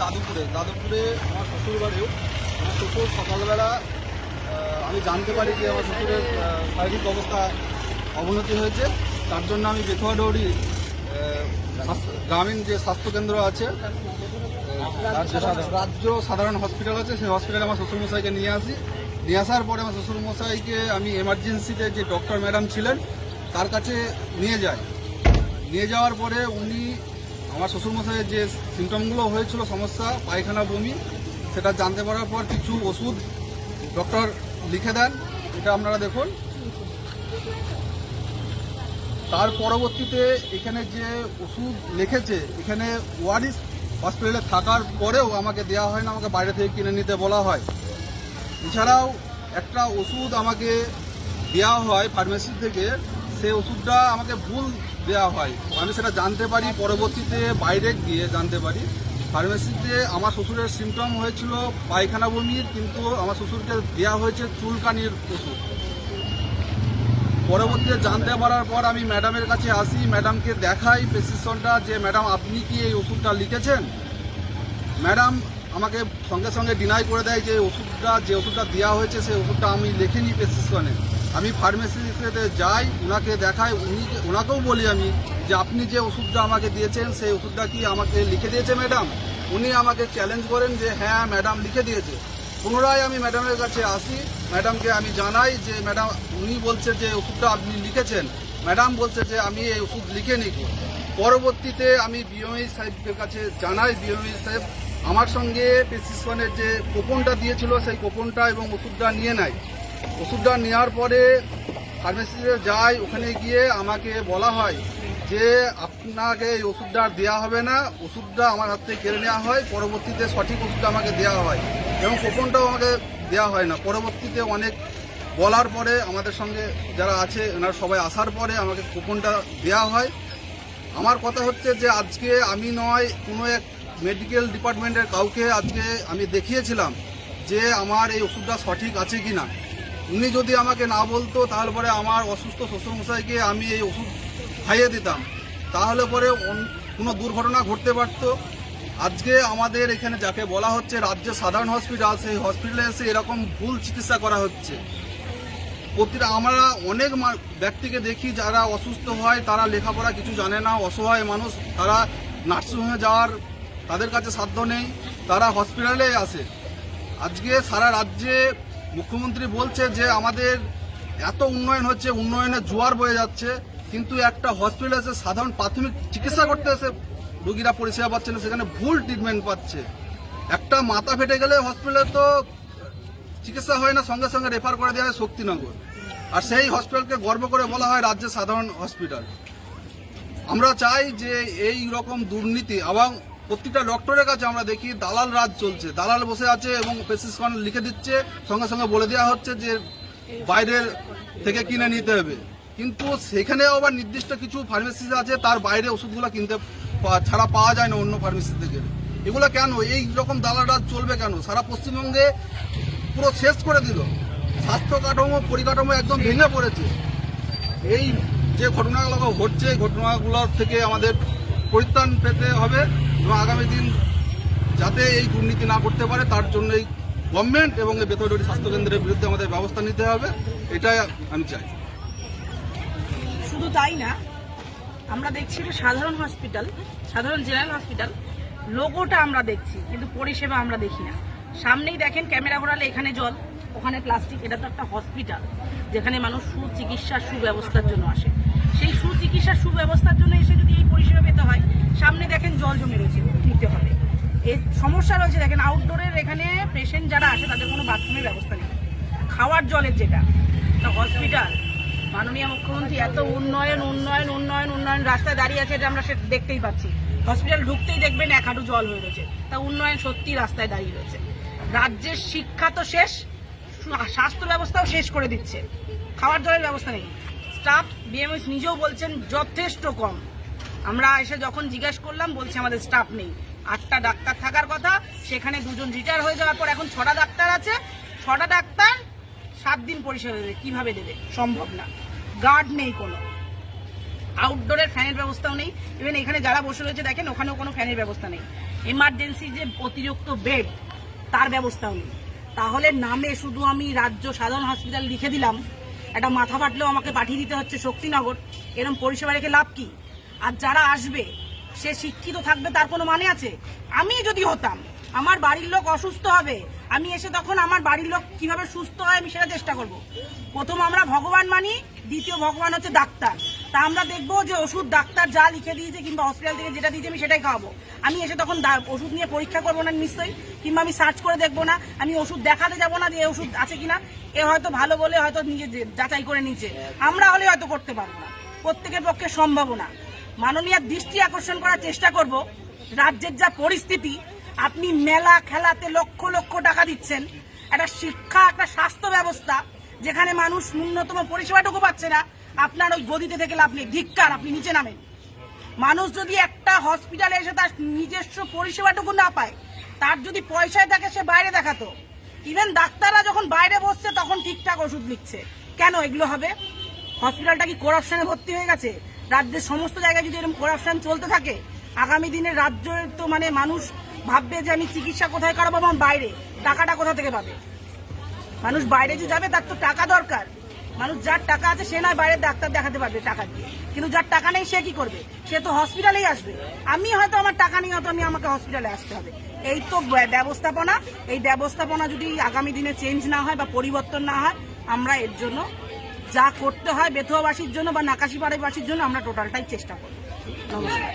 যাদবপুরে দাদুপুরে। আমার শ্বশুর বাড়িও আমার শ্বশুর সকালবেলা আমি জানতে পারি যে আমার শ্বশুরের শারীরিক অবস্থা অবনতি হয়েছে। তার জন্য আমি বেথুয়া ডৌরি গ্রামীণ যে স্বাস্থ্যকেন্দ্র আছে রাজ্য সাধারণ হসপিটাল আছে, সেই হসপিটালে আমার শ্বশুরমশাইকে নিয়ে আসি। নিয়ে আসার পরে আমার শ্বশুরমশাইকে আমি এমার্জেন্সিতে যে ডক্টর ম্যাডাম ছিলেন, তার কাছে নিয়ে যাই। নিয়ে যাওয়ার পরে উনি আমার শ্বশুরমশাইয়ের যে সিমটমগুলো হয়েছিল, সমস্যা, পায়খানা, বমি, সেটা জানতে পারার পর কিছু ওষুধ ডক্টর লিখে দেন। এটা আপনারা দেখুন। তার পরবর্তীতে এখানে যে ওষুধ লিখেছে, এখানে ওয়ারিস হসপিটালে থাকার পরেও আমাকে দেওয়া হয় না, আমাকে বাইরে থেকে কিনে নিতে বলা হয়। এছাড়াও একটা ওষুধ আমাকে দেওয়া হয় ফার্মেসি থেকে সেই ওষুধটা আমাকে ভুল দেওয়া হয়। আমি সেটা জানতে পারি, পরবর্তীতে বাইরে গিয়ে জানতে পারি। ফার্মেসিতে আমার শ্বশুরের সিমটম হয়েছিল পায়খানা বমির, কিন্তু আমার শ্বশুরকে দেওয়া হয়েছে চুলকানির ওষুধ। পরবর্তীতে জানতে পারার পর আমি ম্যাডামের কাছে আসি, ম্যাডামকে দেখাই প্রেসক্রিপশনটা যে, ম্যাডাম, আপনি কি এই ওষুধটা লিখেছেন? ম্যাডাম আমাকে সঙ্গে সঙ্গে ডিনাই করে দেয় যে ওষুধটা যে ওষুধটা দেওয়া হয়েছে, সেই ওষুধটা আমি লিখিনি প্রেসক্রিপশনে। আমি ফার্মেসিতে যাই ওনাকে দেখাই, উনি ওনাকেও বলি আমি যে আপনি যে ওষুধটা আমাকে দিয়েছেন, সেই ওষুধটা কি আমাকে লিখে দিয়েছে ম্যাডাম উনি আমাকে চ্যালেঞ্জ করেন যে হ্যাঁ ম্যাডাম লিখে দিয়েছে। পুনরায় আমি ম্যাডামের কাছে আসি ম্যাডামকে আমি জানাই যে ম্যাডাম উনি বলছে যে, ওষুধটা আপনি লিখেছেন। ম্যাডাম বলছে যে, আমি এই ওষুধ লিখে নিই পরবর্তীতে আমি বিএমই সাহেবের কাছে জানাই বিএমই সাহেব আমার সঙ্গে প্রেসক্রিপশনের যে কোপনটা দিয়েছিল, সেই কোপনটা এবং ওষুধটা নিয়ে নেয়। ওষুধটা নেওয়ার পরে ফার্মেসিতে যাই, ওখানে গিয়ে আমাকে বলা হয় যে আপনাকে এই ওষুধটা আর দেওয়া হবে না। ওষুধটা আমার হাত থেকে কেড়ে নেওয়া হয়। পরবর্তীতে সঠিক ওষুধটা আমাকে দেওয়া হয় এবং কোপনটাও আমাকে দেওয়া হয় না। পরবর্তীতে অনেক বলার পরে আমাদের সঙ্গে যারা আছে, ওনারা সবাই আসার পরে আমাকে কুপনটা দেওয়া হয়। আমার কথা হচ্ছে যে আজকে আমি নয়, কোনো এক মেডিকেল ডিপার্টমেন্টের কাউকে আজকে আমি দেখিয়েছিলাম যে আমার এই ওষুধটা সঠিক আছে কি না উনি যদি আমাকে না বলতো তাহলে পরে আমার অসুস্থ শ্বশুরমশাইকে আমি এই ওষুধ খাইয়ে দিতাম। তাহলে পরে কোনো দুর্ঘটনা ঘটতে পারতো। আজকে আমাদের এখানে যাকে বলা হচ্ছে রাজ্য সাধারণ হসপিটাল, সেই হসপিটালে এসে এরকম ভুল চিকিৎসা করা হচ্ছে। প্রতিটা আমরা অনেক ব্যক্তিকে দেখি যারা অসুস্থ হয়, তারা লেখাপড়া কিছু জানে না, অসহায় মানুষ, তারা নার্সিংহোমে যাওয়ার তাদের কাছে সাধ্য নেই, তারা হসপিটালে আসে। আজকে সারা রাজ্যে মুখ্যমন্ত্রী বলছে যে আমাদের এত উন্নয়ন হচ্ছে, উন্নয়নের জোয়ার বয়ে যাচ্ছে, কিন্তু একটা হসপিটালে এসে সাধারণ প্রাথমিক চিকিৎসা করতে এসে রুগীরা পরিষেবা পাচ্ছে না, সেখানে ভুল ট্রিটমেন্ট পাচ্ছে। একটা মাথা ফেটে গেলে হসপিটালে তো চিকিৎসা হয় না, সঙ্গে সঙ্গে রেফার করে দেওয়া হয় শক্তিনগর। আর সেই হসপিটালকে গর্ব করে বলা হয় রাজ্যের সাধারণ হসপিটাল আমরা চাই যে এই রকম দুর্নীতি এবং প্রত্যেকটা ডক্টরের কাছে আমরা দেখি দালাল রাজ চলছে। দালাল বসে আছে এবং প্রেসক্রিপশন লিখে দিচ্ছে, সঙ্গে সঙ্গে বলে দেওয়া হচ্ছে যে বাইরের থেকে কিনে নিতে হবে। কিন্তু সেখানে আবার নির্দিষ্ট কিছু ফার্মেসি আছে, তার বাইরে ওষুধগুলো কিনতে ছাড়া পাওয়া যায় না অন্য ফার্মেসি থেকে। এগুলো কেন? এই রকম দালাল রাজ চলবে কেন? সারা পশ্চিমবঙ্গে পুরো শেষ করে দিল। স্বাস্থ্য কাঠামো, পরিকাঠামো একদম ভেঙে পড়েছে। এই যে ঘটনাগুলো ঘটছে ঘটনাগুলোর থেকে আমাদের পরিত্রাণ পেতে হবে। এবং আগামী দিন যাতে এই দুর্নীতি না করতে পারে, তার জন্য এই গভর্নমেন্ট এবং এই বেতনডি স্বাস্থ্যকেন্দ্রের বিরুদ্ধে আমাদের ব্যবস্থা নিতে হবে, এটাই আমি চাই। শুধু তাই না, আমরা দেখছি এটা সাধারণ হসপিটাল সাধারণ জেনারেল হসপিটাল লোগোটা আমরা দেখছি, কিন্তু পরিষেবা আমরা দেখি না। সামনেই দেখেন ক্যামেরা ঘোরালে এখানে জল, ওখানে প্লাস্টিক এটা তো একটা হসপিটাল যেখানে মানুষ সুচিকিৎসার সুব্যবস্থার জন্য আসে। সেই সুচিকিৎসার সুব্যবস্থার জন্য পেতে হয়। সামনে দেখেন জল জমে রয়েছে নিতে হবে। এর সমস্যা রয়েছে, দেখেন আউটডোরের এখানে পেশেন্ট যারা আসে তাদের কোনো বাথরুমের ব্যবস্থা নেই। খাওয়ার জলের যেটা, তা হসপিটাল মাননীয় মুখ্যমন্ত্রী এত উন্নয়ন উন্নয়ন উন্নয়ন উন্নয়ন রাস্তায় দাঁড়িয়ে আছে এটা আমরা সে দেখতেই পাচ্ছি। হসপিটাল ঢুকতেই দেখবেন এক হাঁটু জল হয়ে রয়েছে, তা উন্নয়ন সত্যি রাস্তায় দাঁড়িয়ে রয়েছে। রাজ্যের শিক্ষা তো শেষ, স্বাস্থ্য ব্যবস্থাও শেষ করে দিচ্ছে। খাওয়ার জলের ব্যবস্থা নেই। স্টাফ বিএমএস নিজেও বলছেন যথেষ্ট কম। আমরা এসে যখন জিজ্ঞাসা করলাম, বলছে আমাদের স্টাফ নেই। আটটা ডাক্তার থাকার কথা, সেখানে দুজন রিটায়ার হয়ে যাওয়ার পর এখন ছটা ডাক্তার আছে। ছটা ডাক্তার সাত দিন পরিষেবা দেবে। কীভাবে দেবে? সম্ভব না। গার্ড নেই কোনো। আউটডোরের ফ্যানের ব্যবস্থাও নেই। ইভেন এখানে যারা বসে রয়েছে, দেখেন, ওখানেও কোনো ফ্যানের ব্যবস্থা নেই। এমার্জেন্সি যে অতিরিক্ত বেড তার ব্যবস্থাও নেই। তাহলে নামে শুধু আমি রাজ্য সাধারণ হসপিটাল লিখে দিলাম। একটা মাথা ফাটলেও আমাকে পাঠিয়ে দিতে হচ্ছে শক্তিনগর। এরকম পরিষেবা রেখে লাভ কি? আর যারা আসবে, সে শিক্ষিত থাকবে, তার কোনো মানে আছে? আমি যদি হতাম, আমার বাড়ির লোক অসুস্থ হবে, আমি এসে তখন আমার বাড়ির লোক কীভাবে সুস্থ হয় আমি সেটা চেষ্টা করব। প্রথম আমরা ভগবান মানি, দ্বিতীয় ভগবান হচ্ছে ডাক্তার। তা আমরা দেখব যে ওষুধ ডাক্তার যা লিখে দিয়েছে কিংবা হসপিটাল থেকে যেটা দিয়েছে আমি সেটাই খাওয়াবো। আমি এসে তখন ওষুধ নিয়ে পরীক্ষা করব না নিশ্চয়ই, কিংবা আমি সার্চ করে দেখব না, আমি ওষুধ দেখাতে যাব না যে এই ওষুধ আছে কিনা। এ হয়তো ভালো বলে হয়তো নিজে যাচাই করে নিচ্ছে আমরা হলে হয়তো করতে পারব না। প্রত্যেকের পক্ষে সম্ভব না। মাননীয় দৃষ্টি আকর্ষণ করার চেষ্টা করব। রাজ্যের যা পরিস্থিতি, আপনি মেলা খেলাতে লক্ষ লক্ষ টাকা দিচ্ছেন। একটা শিক্ষা, একটা স্বাস্থ্য ব্যবস্থা, যেখানে মানুষ ন্যূনতম পরিষেবাটুকু পাচ্ছে না, আপনার ওই গদিতে থেকে লাভ নেই। ধিক্কার, আপনি নিচে নামেন। মানুষ যদি একটা হসপিটালে এসে তার নিজস্ব পরিষেবাটুকু না পায়, তার যদি পয়সায় থাকে, সে বাইরে দেখাতো। ইভেন ডাক্তাররা যখন বাইরে বসছে, তখন ঠিকঠাক ওষুধ লিখছে। কেন এগুলো হবে? হসপিটালটা কি করাপশনে ভর্তি হয়ে গেছে? রাজ্যের সমস্ত জায়গায় যদি এরকম করাপশন চলতে থাকে, আগামী দিনে রাজ্যের তো মানে মানুষ ভাববে যে আমি চিকিৎসা কোথায় করাবো আমার বাইরে, টাকাটা কোথা থেকে পাবে? মানুষ বাইরে যে যাবে তার তো টাকা দরকার। মানুষ যার টাকা আছে সে নয় বাইরের ডাক্তার দেখাতে পারবে টাকা দিয়ে। কিন্তু যার টাকা নেই সে কি করবে? সে তো হসপিটালেই আসবে। আমি হয়তো আমার টাকা নেই হয়তো আমি আমাকে হসপিটালে আসতে হবে। এই তো ব্যবস্থাপনা। এই ব্যবস্থাপনা যদি আগামী দিনে চেঞ্জ না হয় বা পরিবর্তন না হয়, আমরা এর জন্য যা করতে হয় বেথুয়াবাসীর জন্য বা নাকাশিপাড়াবাসীর জন্য আমরা টোটালটাই চেষ্টা করব। নমস্কার।